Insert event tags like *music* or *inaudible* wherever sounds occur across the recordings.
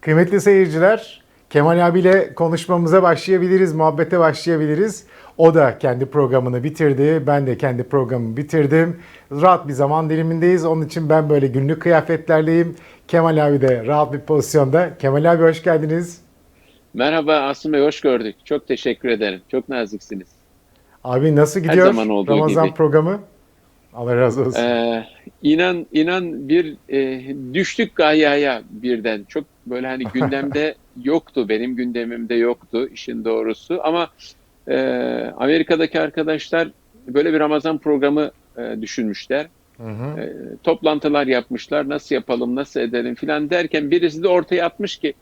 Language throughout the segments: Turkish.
Kıymetli seyirciler, Kemal abiyle konuşmamıza başlayabiliriz, muhabbete başlayabiliriz. O da kendi programını bitirdi, ben de kendi programımı bitirdim. Rahat bir zaman dilimindeyiz. Onun için ben böyle günlük kıyafetlerleyim. Kemal abi de rahat bir pozisyonda. Kemal abi hoş geldiniz. Merhaba Asım Bey, hoş gördük. Çok teşekkür ederim. Çok naziksiniz. Abi nasıl gidiyor zaman olduğu Ramazan gibi. programı? Allah razı olsun. Ee, inan inan bir e, düştük gayaya birden. Çok böyle hani *laughs* gündemde yoktu, benim gündemimde yoktu işin doğrusu. Ama e, Amerika'daki arkadaşlar böyle bir Ramazan programı e, düşünmüşler. Hı hı. E, toplantılar yapmışlar. Nasıl yapalım, nasıl edelim filan derken birisi de ortaya atmış ki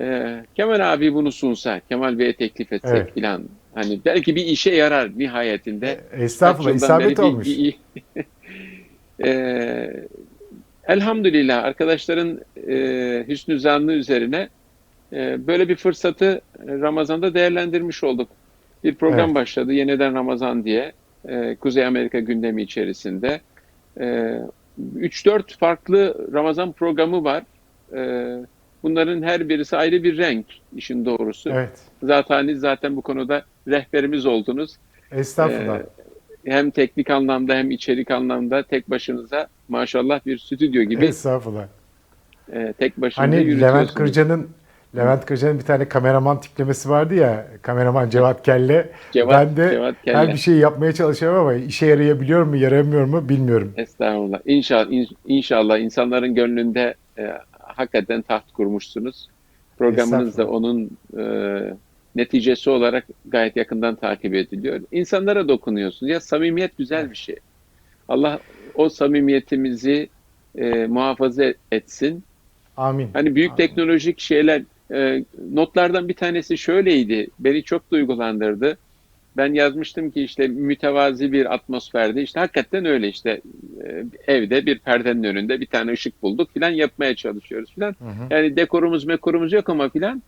e, Kemal abi bunu sunsa, Kemal Bey'e teklif etsek Evet. filan. Hani belki bir işe yarar nihayetinde. Estağfurullah, Kaç yıldan isabet olmuş. bir- Eee, *laughs* elhamdülillah arkadaşların eee hüsnü zannı üzerine eee, böyle bir fırsatı Ramazan'da değerlendirmiş olduk. Bir program Evet. başladı yeniden Ramazan diye eee, Kuzey Amerika gündemi içerisinde. Eee 3-4 farklı Ramazan programı var. Eee, bunların her birisi ayrı bir renk işin doğrusu. Evet, Zaten zaten bu konuda rehberimiz oldunuz estağfurullah. Ee, hem teknik anlamda hem içerik anlamda tek başınıza maşallah bir stüdyo gibi estağfurullah. e, tek başınıza Hani Levent. Kırca'nın Levent Kırca'nın bir tane kameraman tiplemesi vardı ya. Kameraman Cevat Kelle. Cevat- ben de Cevat Kelle. her bir şeyi yapmaya çalışıyorum ama işe yarayabiliyor mu, yaramıyor mu bilmiyorum. Estağfurullah. İnşallah, in- inşallah insanların gönlünde e, hakikaten taht kurmuşsunuz. Programınız da onun e, neticesi olarak gayet yakından takip ediliyor. İnsanlara dokunuyorsunuz. Ya samimiyet güzel bir şey. Allah o samimiyetimizi e, muhafaza etsin. Amin. Hani büyük Amin. teknolojik şeyler e, notlardan bir tanesi şöyleydi. Beni çok duygulandırdı. Ben yazmıştım ki işte mütevazi bir atmosferde işte hakikaten öyle işte e, evde bir perdenin önünde bir tane ışık bulduk filan yapmaya çalışıyoruz filan. Yani dekorumuz mekorumuz yok ama filan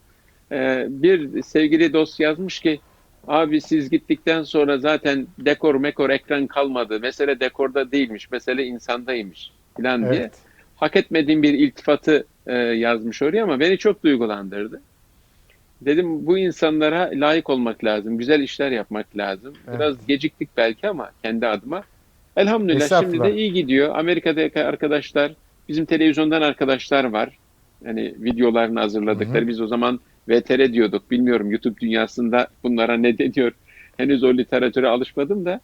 e, bir sevgili dost yazmış ki abi siz gittikten sonra zaten dekor mekor ekran kalmadı. Mesele dekorda değilmiş. Mesele insandaymış filan diye Evet. hak etmediğim bir iltifatı e, yazmış oraya ama beni çok duygulandırdı. Dedim bu insanlara layık olmak lazım, güzel işler yapmak lazım. Evet. Biraz geciktik belki ama kendi adıma. Elhamdülillah şimdi Estağfurullah. de iyi gidiyor. Amerika'daki arkadaşlar, bizim televizyondan arkadaşlar var. Hani videolarını hazırladıkları. Hı hı. Biz o zaman VTR diyorduk. Bilmiyorum YouTube dünyasında bunlara ne deniyor. *laughs* Henüz o literatüre alışmadım da.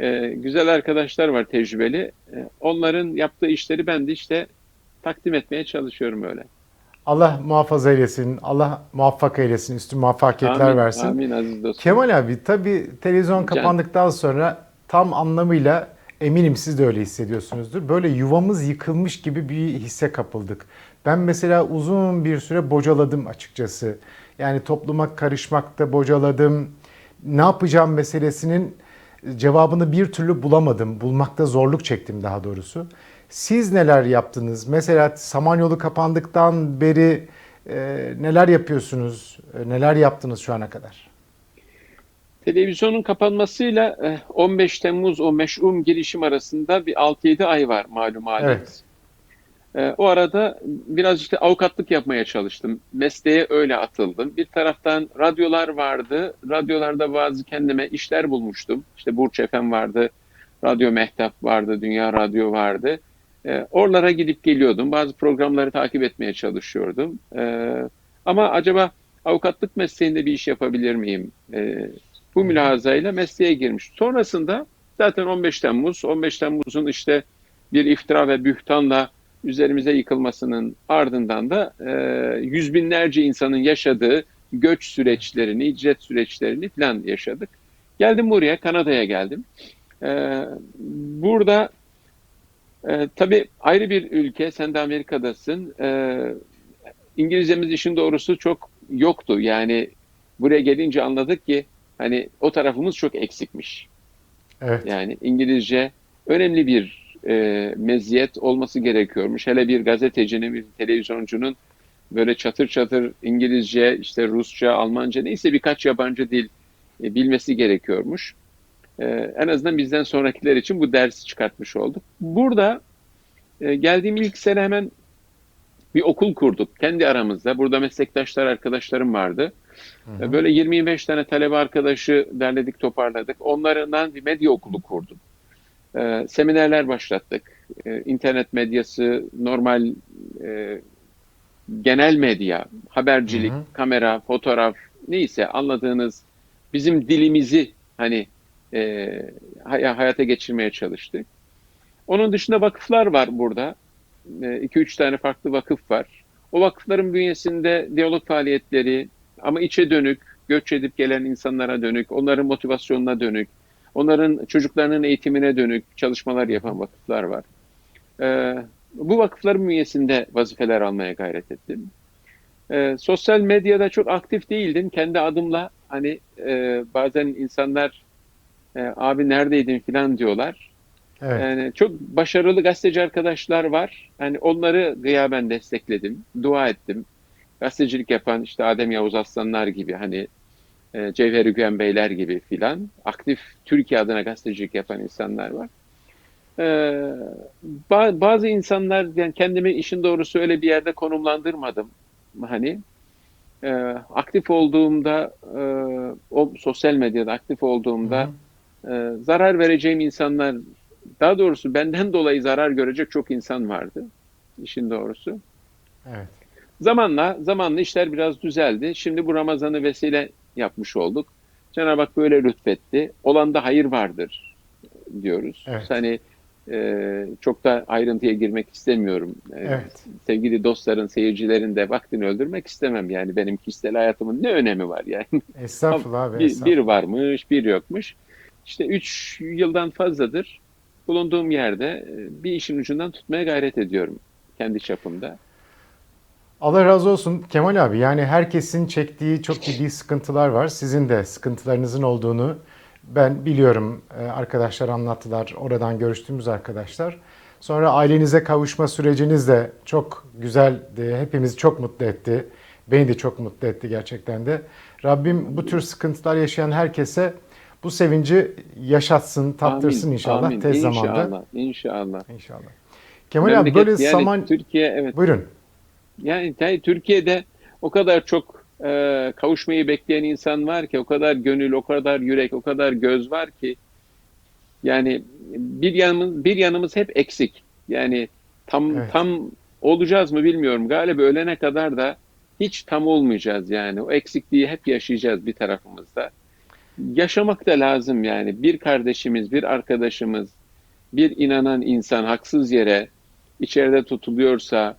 Ee, güzel arkadaşlar var tecrübeli. Ee, onların yaptığı işleri ben de işte takdim etmeye çalışıyorum öyle. Allah muhafaza eylesin, Allah muvaffak eylesin, üstün muvaffakiyetler Amin, versin. amin aziz dostum. Kemal abi tabii televizyon Can. kapandıktan sonra tam anlamıyla eminim siz de öyle hissediyorsunuzdur. Böyle yuvamız yıkılmış gibi bir hisse kapıldık. Ben mesela uzun bir süre bocaladım açıkçası. Yani topluma karışmakta bocaladım. Ne yapacağım meselesinin cevabını bir türlü bulamadım. Bulmakta zorluk çektim daha doğrusu. Siz neler yaptınız? Mesela Samanyolu kapandıktan beri e, neler yapıyorsunuz? E, neler yaptınız şu ana kadar? Televizyonun kapanmasıyla eh, 15 Temmuz o meş'um girişim arasında bir 6-7 ay var malum haliniz. Eh, O arada biraz işte avukatlık yapmaya çalıştım. Mesleğe öyle atıldım. Bir taraftan radyolar vardı. Radyolarda bazı kendime işler bulmuştum. İşte Burç FM vardı, Radyo Mehtap vardı, Dünya Radyo vardı. Eh, Oralara gidip geliyordum. Bazı programları takip etmeye çalışıyordum. Eh, Ama acaba avukatlık mesleğinde bir iş yapabilir miyim? Eh, bu mülahazayla mesleğe girmiş. Sonrasında zaten 15 Temmuz, 15 Temmuz'un işte bir iftira ve bühtanla üzerimize yıkılmasının ardından da e, yüz binlerce insanın yaşadığı göç süreçlerini, icret süreçlerini falan yaşadık. Geldim buraya, Kanada'ya geldim. E, burada e, tabii ayrı bir ülke, sen de Amerika'dasın. E, İngilizcemiz işin doğrusu çok yoktu. Yani buraya gelince anladık ki hani o tarafımız çok eksikmiş. Evet. Yani İngilizce önemli bir e, meziyet olması gerekiyormuş. Hele bir gazetecinin, bir televizyoncunun böyle çatır çatır İngilizce, işte Rusça, Almanca neyse birkaç yabancı dil e, bilmesi gerekiyormuş. E, en azından bizden sonrakiler için bu dersi çıkartmış olduk. Burada e, geldiğim ilk sene hemen bir okul kurduk kendi aramızda. Burada meslektaşlar, arkadaşlarım vardı. Hı hı. Böyle 20-25 tane talebe arkadaşı derledik, toparladık. Onlardan bir medya okulu kurduk. Ee, seminerler başlattık. Ee, internet medyası, normal e, genel medya, habercilik, Hı hı. kamera, fotoğraf neyse anladığınız bizim dilimizi hani e, hay- hayata geçirmeye çalıştık. Onun dışında vakıflar var burada. 2-3 tane farklı vakıf var. O vakıfların bünyesinde diyalog faaliyetleri ama içe dönük, göç edip gelen insanlara dönük, onların motivasyonuna dönük, onların çocuklarının eğitimine dönük çalışmalar yapan vakıflar var. Ee, bu vakıfların bünyesinde vazifeler almaya gayret ettim. Ee, sosyal medyada çok aktif değildim. Kendi adımla hani e, bazen insanlar e, abi neredeydin filan diyorlar. Evet. Yani çok başarılı gazeteci arkadaşlar var. Yani onları gıyaben destekledim, dua ettim. Gazetecilik yapan işte Adem Yavuz Aslanlar gibi hani e, Cevheri Güven Beyler gibi filan aktif Türkiye adına gazetecilik yapan insanlar var. Ee, ba- bazı insanlar yani kendimi işin doğrusu öyle bir yerde konumlandırmadım. Hani e, aktif olduğumda e, o sosyal medyada aktif olduğumda Hı hı. e, zarar vereceğim insanlar daha doğrusu benden dolayı zarar görecek çok insan vardı. işin doğrusu. Evet. Zamanla zamanla işler biraz düzeldi. Şimdi bu Ramazan'ı vesile yapmış olduk. Cenab-ı Hak böyle lütfetti. Olanda hayır vardır diyoruz. Evet. Hani e, çok da ayrıntıya girmek istemiyorum. E, Evet. Sevgili dostların, seyircilerin de vaktini öldürmek istemem. Yani benim kişisel hayatımın ne önemi var yani? Estağfurullah abi. bir, estağfurullah. bir varmış, bir yokmuş. İşte üç yıldan fazladır bulunduğum yerde e, bir işin ucundan tutmaya gayret ediyorum kendi çapımda. Allah razı olsun Kemal abi. Yani herkesin çektiği çok ciddi sıkıntılar var. Sizin de sıkıntılarınızın olduğunu ben biliyorum. Ee, Arkadaşlar anlattılar. Oradan görüştüğümüz arkadaşlar. Sonra ailenize kavuşma süreciniz de çok güzeldi. Hepimizi çok mutlu etti. Beni de çok mutlu etti gerçekten de. Rabbim bu tür sıkıntılar yaşayan herkese bu sevinci yaşatsın, tattırsın Amin, inşallah amin. tez İnşallah, zamanda. İnşallah. İnşallah. Kemal abi Memleket böyle yani saman... Türkiye evet. Buyurun. Yani Türkiye'de o kadar çok e, kavuşmayı bekleyen insan var ki, o kadar gönül, o kadar yürek, o kadar göz var ki yani bir yanımız bir yanımız hep eksik. Yani tam Evet. tam olacağız mı bilmiyorum. Galiba ölene kadar da hiç tam olmayacağız yani. O eksikliği hep yaşayacağız bir tarafımızda. Yaşamak da lazım yani. Bir kardeşimiz, bir arkadaşımız, bir inanan insan haksız yere içeride tutuluyorsa,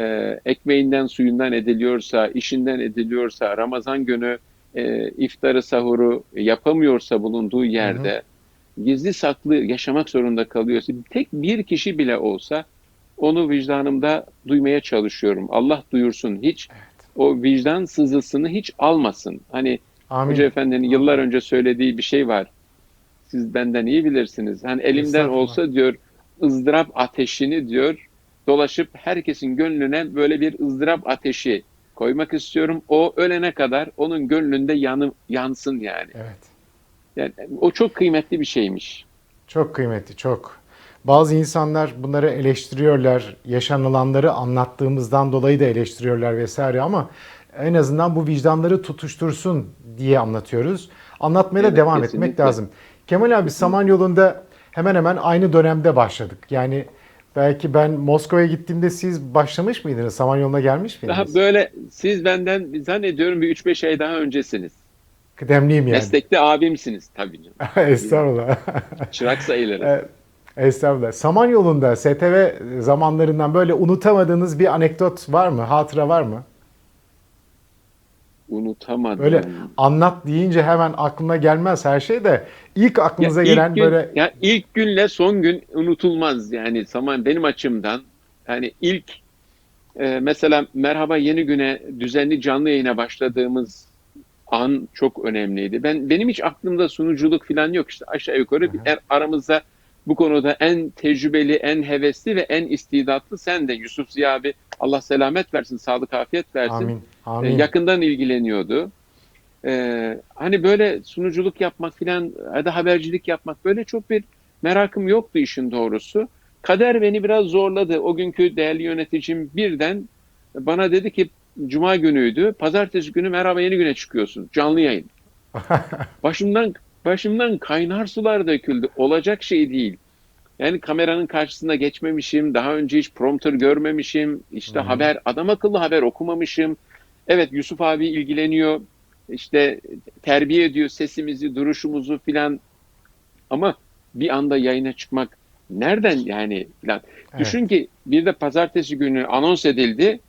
e, ekmeğinden suyundan ediliyorsa, işinden ediliyorsa, Ramazan günü e, iftarı sahuru yapamıyorsa bulunduğu yerde gizli saklı yaşamak zorunda kalıyorsa tek bir kişi bile olsa onu vicdanımda duymaya çalışıyorum. Allah duyursun hiç o vicdan sızısını hiç almasın. Hani Amin. Hoca Efendi'nin yıllar önce söylediği bir şey var. Siz benden iyi bilirsiniz. Hani elimden olsa diyor ızdırap ateşini diyor dolaşıp herkesin gönlüne böyle bir ızdırap ateşi koymak istiyorum. O ölene kadar onun gönlünde yanı, yansın yani. Evet. Yani o çok kıymetli bir şeymiş. Çok kıymetli, çok. Bazı insanlar bunları eleştiriyorlar, yaşanılanları anlattığımızdan dolayı da eleştiriyorlar vesaire ama en azından bu vicdanları tutuştursun diye anlatıyoruz. Anlatmaya da Evet, devam etmek kesinlikle. lazım. Kemal abi Samanyolu'nda hemen hemen aynı dönemde başladık. Yani belki ben Moskova'ya gittiğimde siz başlamış mıydınız? Samanyolu'na gelmiş Daha miydiniz? böyle siz benden zannediyorum bir 3-5 ay daha öncesiniz. Kıdemliyim yani. Meslekte abimsiniz tabii canım. *laughs* Estağfurullah. *laughs* Çırak sayılırım. Estağfurullah. Samanyolu'nda STV zamanlarından böyle unutamadığınız bir anekdot var mı? Hatıra var mı? Unutamadım. Böyle anlat deyince hemen aklına gelmez her şey de ilk aklınıza Ya ilk gelen gün- böyle ya ilk günle son gün unutulmaz yani zaman benim açımdan yani ilk e, mesela merhaba yeni güne düzenli canlı yayına başladığımız an çok önemliydi. Ben benim hiç aklımda sunuculuk falan yok işte aşağı yukarı bir, er- aramızda bu konuda en tecrübeli, en hevesli ve en istidatlı sen de Yusuf Ziya abi Allah selamet versin, sağlık afiyet versin. amin amin. yakından ilgileniyordu. E, hani böyle sunuculuk yapmak filan ya da habercilik yapmak böyle çok bir merakım yoktu işin doğrusu. Kader beni biraz zorladı. O günkü değerli yöneticim birden bana dedi ki Cuma günüydü. Pazartesi günü merhaba yeni güne çıkıyorsun. Canlı yayın. *laughs* Başımdan başımdan kaynar sular döküldü. Olacak şey değil. Yani kameranın karşısında geçmemişim. Daha önce hiç prompter görmemişim. İşte hı. haber, adam akıllı haber okumamışım. Evet Yusuf abi ilgileniyor. İşte terbiye ediyor sesimizi, duruşumuzu filan. Ama bir anda yayına çıkmak nereden yani filan. Evet. Düşün ki bir de pazartesi günü anons edildi.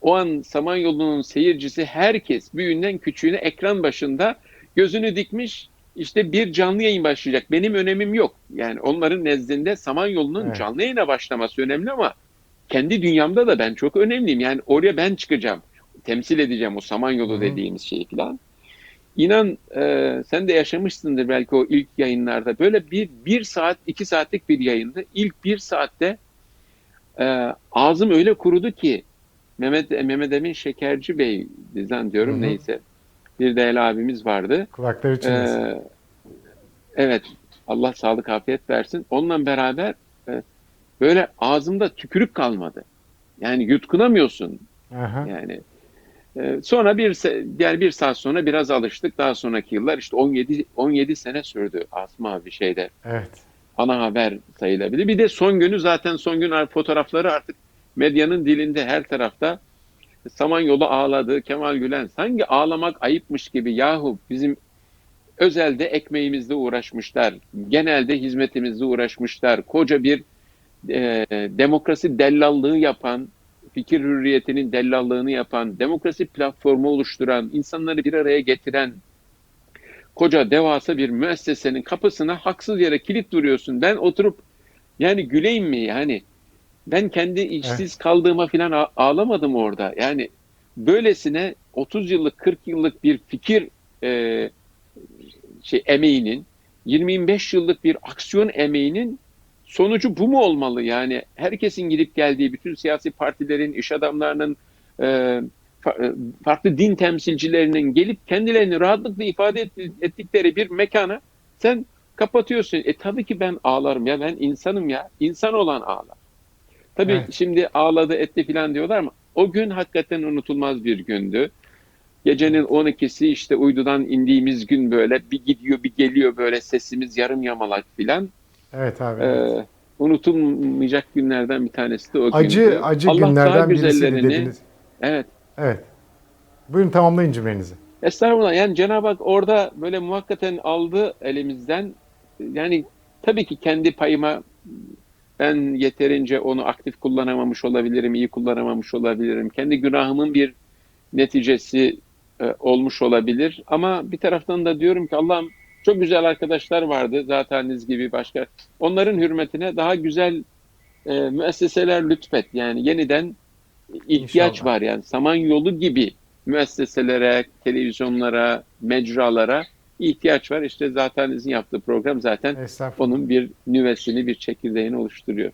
O an Samanyolu'nun seyircisi herkes büyüğünden küçüğüne ekran başında gözünü dikmiş. İşte bir canlı yayın başlayacak. Benim önemim yok. Yani onların nezdinde Samanyolu'nun Evet. canlı yayına başlaması önemli ama kendi dünyamda da ben çok önemliyim. Yani oraya ben çıkacağım. Temsil edeceğim o Samanyolu Hı hı. dediğimiz şeyi falan. İnan e, sen de yaşamışsındır belki o ilk yayınlarda. Böyle bir, bir saat, iki saatlik bir yayındı. İlk bir saatte e, ağzım öyle kurudu ki Mehmet, Mehmet Emin Şekerci Bey zannediyorum Hı hı. neyse. Bir değerli abimiz vardı. Kulakları çınlasın. Ee, evet Allah sağlık afiyet versin. Onunla beraber e, böyle ağzımda tükürük kalmadı. Yani yutkunamıyorsun. Aha. Yani e, sonra bir yani bir saat sonra biraz alıştık. Daha sonraki yıllar işte 17 17 sene sürdü Asma abi şeyde Evet. ana haber sayılabilir. Bir de son günü zaten son gün fotoğrafları artık medyanın dilinde her tarafta. Samanyolu ağladı, Kemal Gülen. Sanki ağlamak ayıpmış gibi yahu bizim özelde ekmeğimizle uğraşmışlar. Genelde hizmetimizle uğraşmışlar. Koca bir e, demokrasi dellallığı yapan, fikir hürriyetinin dellallığını yapan, demokrasi platformu oluşturan, insanları bir araya getiren koca devasa bir müessesenin kapısına haksız yere kilit duruyorsun. Ben oturup yani güleyim mi yani? Ben kendi işsiz kaldığıma falan ağlamadım orada. Yani böylesine 30 yıllık 40 yıllık bir fikir e, şey emeğinin 25 yıllık bir aksiyon emeğinin sonucu bu mu olmalı? Yani herkesin gidip geldiği bütün siyasi partilerin, iş adamlarının e, e, farklı din temsilcilerinin gelip kendilerini rahatlıkla ifade et- ettikleri bir mekana sen kapatıyorsun. E tabii ki ben ağlarım ya ben insanım ya. İnsan olan ağlar. Tabii Evet. şimdi ağladı etti falan diyorlar ama o gün hakikaten unutulmaz bir gündü. Gecenin 12'si işte uydudan indiğimiz gün böyle bir gidiyor bir geliyor böyle sesimiz yarım yamalak filan. Evet abi. Ee, unutulmayacak günlerden bir tanesi de o gündü. acı acı Allah günlerden birisi dediniz. Evet. Evet. Buyurun tamamlayın cümlenizi. Estağfurullah. Yani Cenab-ı Hak orada böyle muhakkaten aldı elimizden. Yani tabii ki kendi payıma ben yeterince onu aktif kullanamamış olabilirim, iyi kullanamamış olabilirim. Kendi günahımın bir neticesi e, olmuş olabilir. Ama bir taraftan da diyorum ki Allah'ım çok güzel arkadaşlar vardı zaten gibi başka. Onların hürmetine daha güzel e, müesseseler lütfet. Yani yeniden ihtiyaç İnşallah. var yani Samanyolu gibi müesseselere, televizyonlara, mecralara ihtiyaç var. İşte zaten izin yaptığı program zaten onun bir nüvesini, bir çekirdeğini oluşturuyor.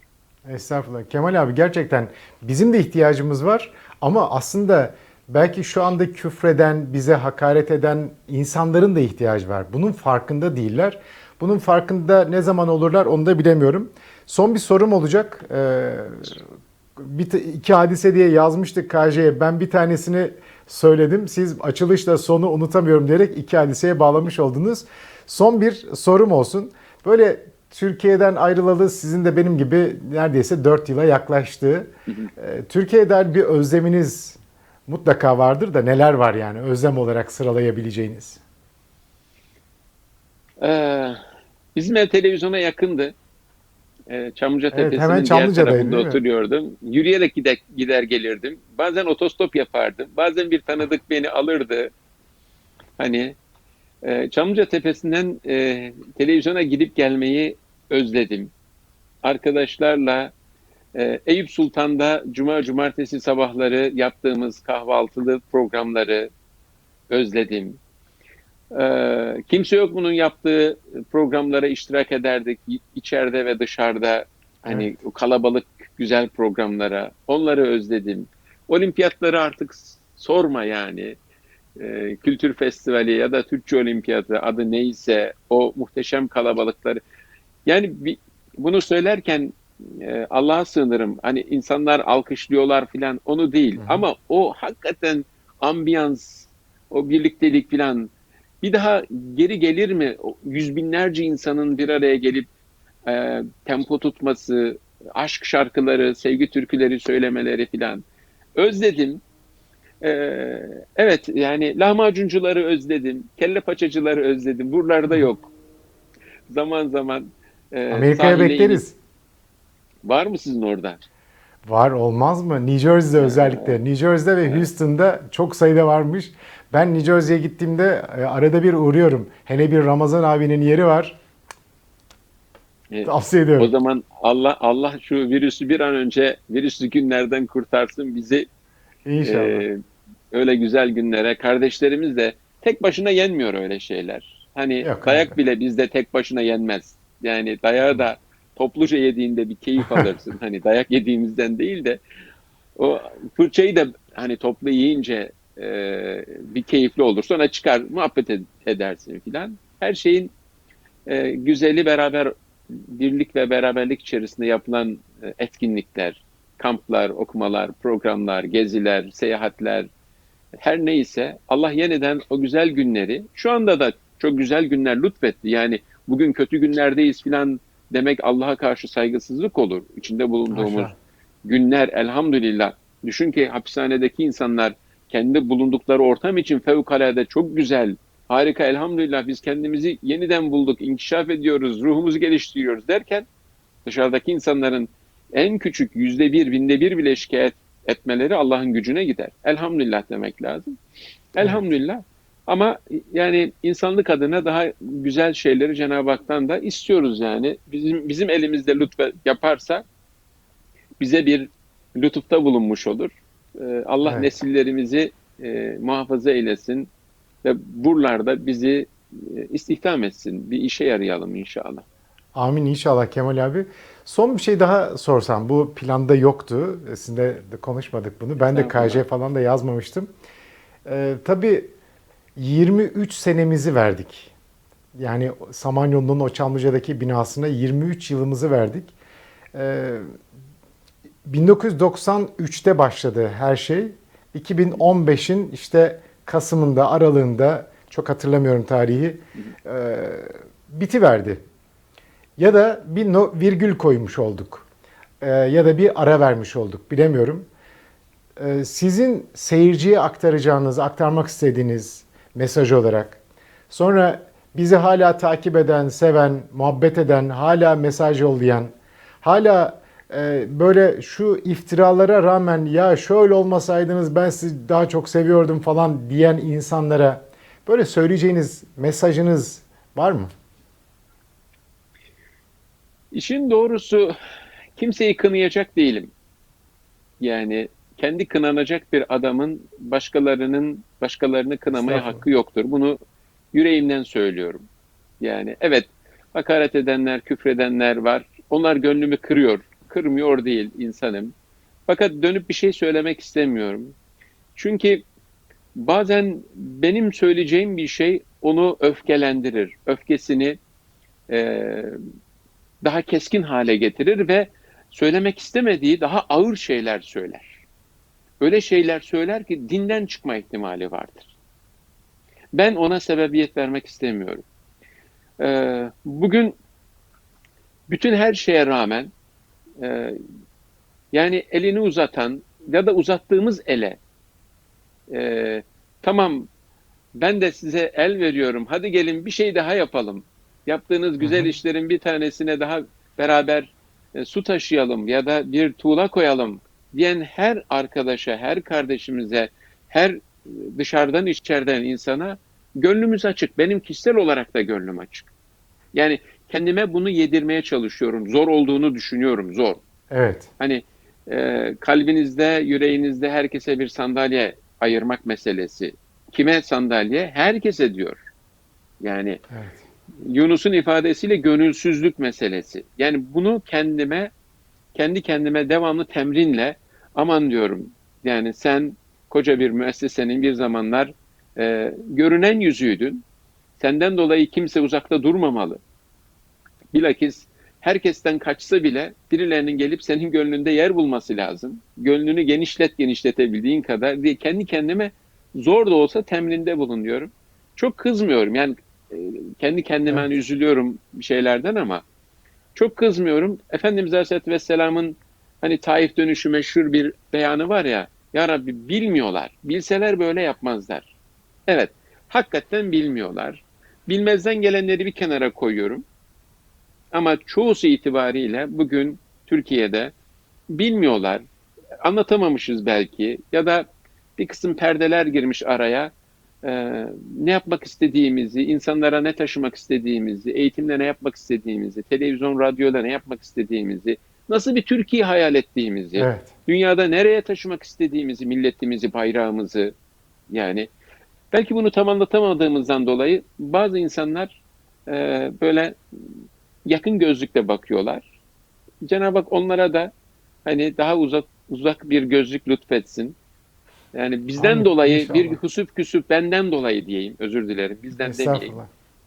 Estağfurullah. Kemal abi gerçekten bizim de ihtiyacımız var ama aslında belki şu anda küfreden, bize hakaret eden insanların da ihtiyacı var. Bunun farkında değiller. Bunun farkında ne zaman olurlar onu da bilemiyorum. Son bir sorum olacak. Ee, bir, iki hadise diye yazmıştık KJ'ye. Ben bir tanesini söyledim. Siz açılışla sonu unutamıyorum diyerek iki hadiseye bağlamış oldunuz. Son bir sorum olsun. Böyle Türkiye'den ayrılalı sizin de benim gibi neredeyse 4 yıla yaklaştı. Türkiye'ye dair bir özleminiz mutlaka vardır da neler var yani özlem olarak sıralayabileceğiniz? Ee, bizim ev televizyona yakındı. Ee, Çamlıca Evet, Tepesi'nin hemen diğer tarafında oturuyordum. Yürüyerek gider, gider gelirdim. Bazen otostop yapardım. Bazen bir tanıdık beni alırdı. Hani e, Çamlıca Tepesi'nden e, televizyona gidip gelmeyi özledim. Arkadaşlarla e, Eyüp Sultan'da cuma cumartesi sabahları yaptığımız kahvaltılı programları özledim. Ee, kimse yok bunun yaptığı programlara iştirak ederdik içeride ve dışarıda hani Evet. kalabalık güzel programlara onları özledim. Olimpiyatları artık sorma yani. Ee, kültür festivali ya da Türkçe olimpiyatı adı neyse o muhteşem kalabalıkları. Yani bir, bunu söylerken e, Allah'a sığınırım. Hani insanlar alkışlıyorlar filan onu değil. Hı hı. Ama o hakikaten ambiyans, o birliktelik filan bir daha geri gelir mi? Yüz binlerce insanın bir araya gelip e, tempo tutması, aşk şarkıları, sevgi türküleri söylemeleri filan. Özledim. E, evet yani lahmacuncuları özledim. Kelle paçacıları özledim. Buralarda yok. Zaman zaman e, Amerika'ya bekleriz. Var mı sizin orada? Var olmaz mı? New Jersey'de özellikle. New Jersey'de ve Houston'da çok sayıda varmış. Ben New Jersey'ye gittiğimde e, arada bir uğruyorum. Hele bir Ramazan abinin yeri var. Tavsiye O ediyorum. zaman Allah Allah şu virüsü bir an önce virüslü günlerden kurtarsın bizi İnşallah. e, öyle güzel günlere. Kardeşlerimiz de tek başına yenmiyor öyle şeyler. Hani Yok, dayak abi. bile bizde tek başına yenmez. Yani dayağı da topluca yediğinde bir keyif alırsın. *laughs* hani dayak yediğimizden değil de o fırçayı da hani toplu yiyince e, bir keyifli olur. Sonra çıkar muhabbet ed- edersin filan. Her şeyin e, güzeli beraber birlik ve beraberlik içerisinde yapılan e, etkinlikler, kamplar, okumalar, programlar, geziler, seyahatler her neyse Allah yeniden o güzel günleri şu anda da çok güzel günler lütfetti. Yani bugün kötü günlerdeyiz filan demek Allah'a karşı saygısızlık olur. İçinde bulunduğumuz Haşa. günler elhamdülillah. Düşün ki hapishanedeki insanlar kendi bulundukları ortam için fevkalade çok güzel, harika elhamdülillah biz kendimizi yeniden bulduk, inkişaf ediyoruz, ruhumuzu geliştiriyoruz derken dışarıdaki insanların en küçük yüzde bir, binde bir bile şikayet etmeleri Allah'ın gücüne gider. Elhamdülillah demek lazım. Elhamdülillah. Ama yani insanlık adına daha güzel şeyleri Cenab-ı Hak'tan da istiyoruz yani. Bizim bizim elimizde lütfe yaparsa bize bir lütufta bulunmuş olur. Ee, Allah Evet. nesillerimizi e, muhafaza eylesin ve buralarda bizi e, istihdam etsin. Bir işe yarayalım inşallah. Amin inşallah Kemal abi. Son bir şey daha sorsam. Bu planda yoktu. Sizinle de konuşmadık bunu. Ben de. KJ falan da yazmamıştım. Ee, tabii 23 senemizi verdik. Yani Samanyolu'nun o Çamlıca'daki binasına 23 yılımızı verdik. Ee, 1993'te başladı her şey. 2015'in işte Kasım'ında, Aralığında çok hatırlamıyorum tarihi e, bitiverdi. Ya da bir no, virgül koymuş olduk. E, ya da bir ara vermiş olduk. Bilemiyorum. E, sizin seyirciye aktaracağınız, aktarmak istediğiniz mesaj olarak sonra bizi hala takip eden, seven, muhabbet eden, hala mesaj yollayan, hala e, böyle şu iftiralara rağmen ya şöyle olmasaydınız ben sizi daha çok seviyordum falan diyen insanlara böyle söyleyeceğiniz mesajınız var mı? İşin doğrusu kimseyi kınayacak değilim. Yani kendi kınanacak bir adamın başkalarının başkalarını kınamaya hakkı yoktur. Bunu yüreğimden söylüyorum. Yani evet hakaret edenler, küfredenler var. Onlar gönlümü kırıyor. Kırmıyor değil insanım. Fakat dönüp bir şey söylemek istemiyorum. Çünkü bazen benim söyleyeceğim bir şey onu öfkelendirir. Öfkesini eee daha keskin hale getirir ve söylemek istemediği daha ağır şeyler söyler. Öyle şeyler söyler ki dinden çıkma ihtimali vardır. Ben ona sebebiyet vermek istemiyorum. Ee, bugün bütün her şeye rağmen e, yani elini uzatan ya da uzattığımız ele e, tamam ben de size el veriyorum hadi gelin bir şey daha yapalım yaptığınız güzel işlerin bir tanesine daha beraber e, su taşıyalım ya da bir tuğla koyalım diyen her arkadaşa, her kardeşimize, her dışarıdan içeriden insana gönlümüz açık. Benim kişisel olarak da gönlüm açık. Yani kendime bunu yedirmeye çalışıyorum. Zor olduğunu düşünüyorum, zor. Evet. Hani e, kalbinizde, yüreğinizde herkese bir sandalye ayırmak meselesi. Kime sandalye? Herkese diyor. Yani Evet. Yunus'un ifadesiyle gönülsüzlük meselesi. Yani bunu kendime, kendi kendime devamlı temrinle aman diyorum. Yani sen koca bir müessesenin bir zamanlar e, görünen yüzüydün. Senden dolayı kimse uzakta durmamalı. Bilakis herkesten kaçsa bile birilerinin gelip senin gönlünde yer bulması lazım. Gönlünü genişlet genişletebildiğin kadar diye kendi kendime zor da olsa temrinde bulunuyorum. Çok kızmıyorum. Yani e, kendi kendime hani üzülüyorum bir şeylerden ama çok kızmıyorum. Efendimiz Aleyhisselatü Vesselam'ın hani Taif dönüşü meşhur bir beyanı var ya Ya Rabbi bilmiyorlar. Bilseler böyle yapmazlar. Evet. Hakikaten bilmiyorlar. Bilmezden gelenleri bir kenara koyuyorum. Ama çoğusu itibariyle bugün Türkiye'de bilmiyorlar. Anlatamamışız belki ya da bir kısım perdeler girmiş araya. Ee, ne yapmak istediğimizi, insanlara ne taşımak istediğimizi, eğitimle ne yapmak istediğimizi, televizyon, radyoda ne yapmak istediğimizi, nasıl bir Türkiye hayal ettiğimizi, Evet. dünyada nereye taşımak istediğimizi, milletimizi, bayrağımızı yani belki bunu tam anlatamadığımızdan dolayı bazı insanlar e, böyle yakın gözlükle bakıyorlar. Cenab-ı Hak onlara da hani daha uzak uzak bir gözlük lütfetsin. Yani bizden Amin. dolayı İnşallah. bir husup küsüp benden dolayı diyeyim. Özür dilerim. Bizden demeyeyim.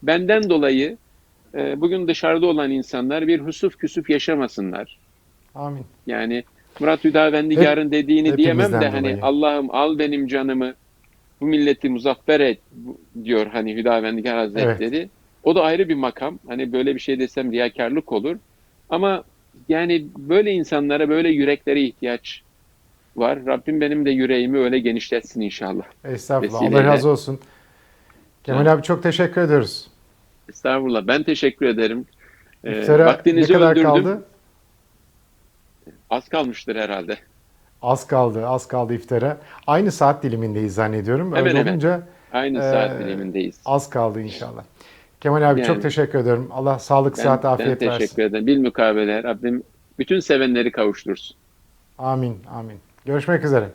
Benden dolayı e, bugün dışarıda olan insanlar bir husup küsüp yaşamasınlar. Amin. Yani Murat Hüdavendigar'ın dediğini diyemem de hani dolayı. Allah'ım al benim canımı bu milleti muzaffer et diyor hani Hüdavendigar Hazretleri. O da ayrı bir makam. Hani böyle bir şey desem riyakarlık olur. Ama yani böyle insanlara böyle yüreklere ihtiyaç var. Rabbim benim de yüreğimi öyle genişletsin inşallah. Estağfurullah. Vesileyle. Allah razı olsun. Kemal abi çok teşekkür ediyoruz. Estağfurullah. Ben teşekkür ederim. Ee, İftara ne vaktinizi kadar öldürdüm. kaldı? Az kalmıştır herhalde. Az kaldı, az kaldı iftara. Aynı saat dilimindeyiz zannediyorum. Hemen Öyle hemen. olunca Aynı Ee, saat dilimindeyiz. az kaldı inşallah. Kemal abi Yani- çok teşekkür ederim. Allah sağlık, Ben, sıhhat, ben afiyet teşekkür versin. ederim. Bilmukabele Rabbim bütün sevenleri kavuştursun. Amin, amin. Görüşmek üzere.